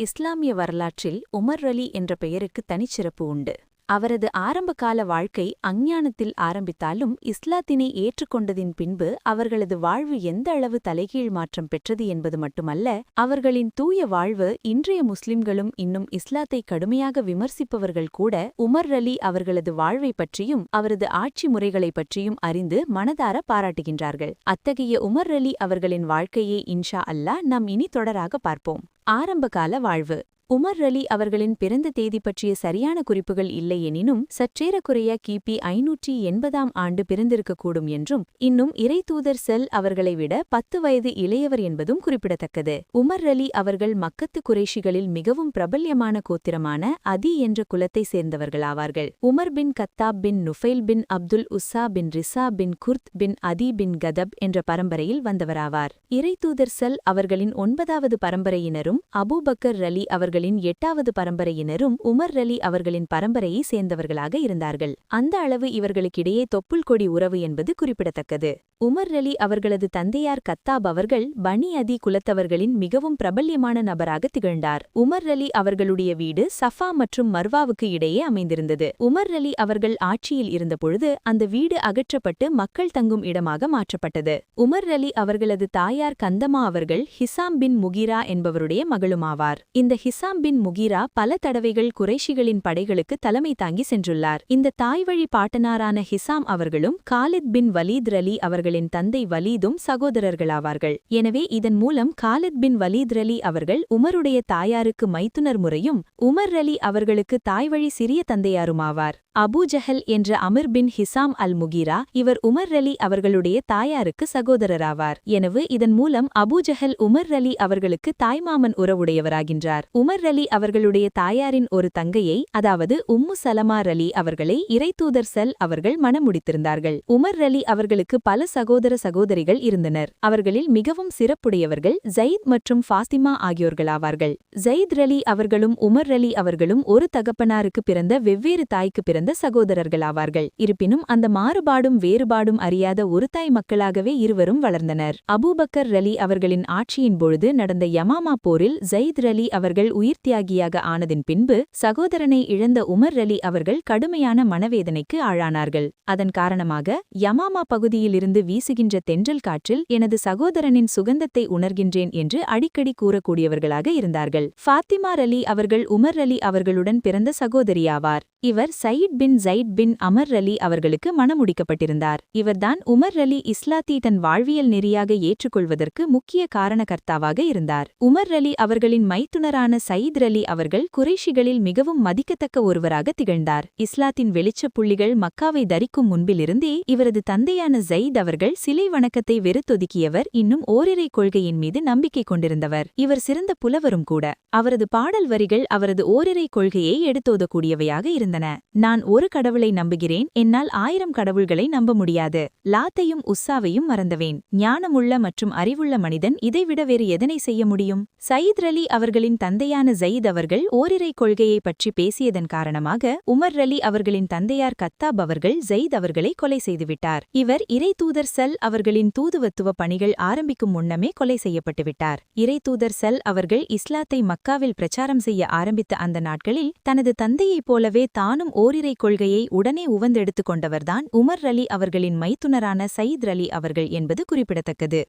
இஸ்லாமிய வரலாற்றில் உமர் அலி என்ற பெயருக்கு தனிச்சிறப்பு உண்டு. அவரது ஆரம்பகால வாழ்க்கை அஞ்ஞானத்தில் ஆரம்பித்தாலும் இஸ்லாத்தினை ஏற்றுக்கொண்டதின் பின்பு அவர்களது வாழ்வு எந்த அளவு தலைகீழ் மாற்றம் பெற்றது என்பது மட்டுமல்ல அவர்களின் தூய வாழ்வு இன்றைய முஸ்லிம்களும் இன்னும் இஸ்லாத்தை கடுமையாக விமர்சிப்பவர்கள் கூட உமர் அலி அவர்களது வாழ்வை பற்றியும் அவரது ஆட்சி முறைகளைப் பற்றியும் அறிந்து மனதார பாராட்டுகின்றார்கள். அத்தகைய உமர் அலி அவர்களின் வாழ்க்கையை இன்ஷா அல்லாஹ் நாம் இனி தொடராக பார்ப்போம். ஆரம்பகால வாழ்வு. உமர் அலி அவர்களின் பிறந்த தேதி பற்றிய சரியான குறிப்புகள் இல்லையெனினும் சற்றேறக்குறைய கிபி ஐநூற்றி எண்பதாம் ஆண்டு பிறந்திருக்கக்கூடும் என்றும் இன்னும் இறைத்தூதர் செல் அவர்களை விட பத்து வயது இளையவர் என்பதும் குறிப்பிடத்தக்கது. உமர் அலி அவர்கள் மக்கத்து குறைஷிகளில் மிகவும் பிரபல்யமான கோத்திரமான அதி என்ற குலத்தை சேர்ந்தவர்களாவார்கள். Umar bin Khattab bin Nufail bin Abdul Uzza bin Rizah bin Qurt bin Adi bin Kaab என்ற பரம்பரையில் வந்தவராவார். இறைத்தூதர் செல் அவர்களின் ஒன்பதாவது பரம்பரையினரும் அபூபக்கர் அலி அவர்கள் அவர்களின் எட்டாவது பரம்பரையினரும் உமர் அலி அவர்களின் பரம்பரையை சேர்ந்தவர்களாக இருந்தார்கள். அந்த அளவு இவர்களுக்கிடையே தொப்புள் கொடி உறவு என்பது குறிப்பிடத்தக்கது. உமர் அலி அவர்களது தந்தையார் கத்தாப் அவர்கள் பனி அதி குலத்தவர்களின் மிகவும் பிரபல்யமான நபராக திகழ்ந்தார். உமர் அலி அவர்களுடைய வீடு சஃபா மற்றும் மர்வாவுக்கு இடையே அமைந்திருந்தது. உமர் அலி அவர்கள் ஆட்சியில் இருந்தபொழுது அந்த வீடு அகற்றப்பட்டு மக்கள் தங்கும் இடமாக மாற்றப்பட்டது. உமர் அலி அவர்களது தாயார் கந்தமா அவர்கள் ஹிசாம் பின் முகிரா என்பவருடைய மகளுமாவார். இந்த ஹிசாம் ஹிசாம் பின் முகீரா பல தடவைகள் குறைஷிகளின் படைகளுக்கு தலைமை தாங்கி சென்றுள்ளார். இந்த தாய்வழி பாட்டனாரான ஹிசாம் அவர்களும் காலித் பின் வலீத் ரலி அவர்களின் தந்தை வலீதும் சகோதரர்களாவார்கள். எனவே இதன் மூலம் காலித் பின் வலீத் ரலி அவர்கள் உமருடைய தாயாருக்கு மைத்துனர் முறையும் உமர் ரலி அவர்களுக்கு தாய்வழி சிறிய தந்தையாருமாவார். அபூஜஹல் என்ற அமிர் பின் ஹிசாம் அல் முகீரா இவர் உமர் அலி அவர்களுடைய தாயாருக்கு சகோதரராவார். எனவே இதன் மூலம் அபூஜஹல் உமர் அலி அவர்களுக்கு தாய்மாமன் உறவுடையவராகின்றார். உமர் அலி அவர்களுடைய தாயாரின் ஒரு தங்கையை அதாவது உம்மு சலமா அலி அவர்களை இறைத்தூதர் செல் அவர்கள் மணமுடித்திருந்தார்கள். உமர் அலி அவர்களுக்கு பல சகோதர சகோதரிகள் இருந்தனர். அவர்களில் மிகவும் சிறப்புடையவர்கள் ஜயித் மற்றும் ஃபாத்திமா ஆகியோர்களாவார்கள். ஜயித் ரலி அவர்களும் உமர் அலி அவர்களும் ஒரு தகப்பனாருக்கு பிறந்த வெவ்வேறு தாய்க்கு பிறந்த பிறந்த சகோதரர்களாவார்கள் இருப்பினும் அந்த மாறுபாடும் வேறுபாடும் அறியாத ஒரு தாய் மக்களாகவே இருவரும் வளர்ந்தனர். அபூபக்கர் ரலி அவர்களின் ஆட்சியின் பொழுது நடந்த யமாமா போரில் ஜயித் ரலி அவர்கள் உயிர் தியாகியாக ஆனதின் பின்பு சகோதரனை இழந்த உமர் ரலி அவர்கள் கடுமையான மனவேதனைக்கு ஆளானார்கள். அதன் காரணமாக யமாமா பகுதியிலிருந்து வீசுகின்ற தென்றல் காற்றில் எனது சகோதரனின் சுகந்தத்தை உணர்கின்றேன் என்று அடிக்கடி கூறக்கூடியவர்களாக இருந்தார்கள். ஃபாத்திமா ரலி அவர்கள் உமர் அலி அவர்களுடன் பிறந்த சகோதரியாவார் இவர் சயீட் பின் ஜயிட் பின் அமர் அலி அவர்களுக்கு மணமுடிக்கப்பட்டிருந்தார். இவர்தான் உமர் அலி இஸ்லாத்தி தன் வாழ்வியல் நெறியாக ஏற்றுக்கொள்வதற்கு முக்கிய காரணகர்த்தாவாக இருந்தார். உமர் அலி அவர்களின் மைத்துனரான சயீத் அலி அவர்கள் குறைஷிகளில் மிகவும் மதிக்கத்தக்க ஒருவராக திகழ்ந்தார். இஸ்லாத்தின் வெளிச்சப் புள்ளிகள் மக்காவை தரிக்கும் முன்பிலிருந்தே இவரது தந்தையான ஜயித் அவர்கள் சிலை வணக்கத்தை வெறுத்தொதுக்கியவர் இன்னும் ஓரிரை கொள்கையின் மீது நம்பிக்கை கொண்டிருந்தவர். இவர் சிறந்த புலவரும் கூட. அவரது பாடல் வரிகள் அவரது ஓரிரை கொள்கையை எடுத்தோதக்கூடியவையாக இருந்தன. நான் ஒரு கடவுளை நம்புகிறேன். என்னால் ஆயிரம் கடவுள்களை நம்ப முடியாது. லாத்தையும் உஸ்ஸாவையும் மறந்தவேன். ஞானமுள்ள மற்றும் அறிவுள்ள மனிதன் இதைவிட வேறு எதனை செய்ய முடியும்? சயீத் அலி அவர்களின் தந்தையான ஜயீத் அவர்கள் ஓரிரை கொள்கையை பற்றி பேசியதன் காரணமாக உமர் அலி அவர்களின் தந்தையார் கத்தாப் அவர்கள் ஜயீத் அவர்களை கொலை செய்துவிட்டார். இவர் இறை தூதர் செல் அவர்களின் தூதுவத்துவ பணிகள் ஆரம்பிக்கும் முன்னமே கொலை செய்யப்பட்டுவிட்டார் இறை தூதர் செல் அவர்கள் இஸ்லாத்தை மக்காவில் பிரச்சாரம் செய்ய ஆரம்பித்த அந்த நாட்களில் தனது தந்தையைப் போலவே தானும் ஓரிரை கொள்கையை உடனே உவந்தெடுத்துக் கொண்டவர்தான் உமர் அலி அவர்களின் மைத்துனரான சயீத் அலி அவர்கள் என்பது குறிப்பிடத்தக்கது.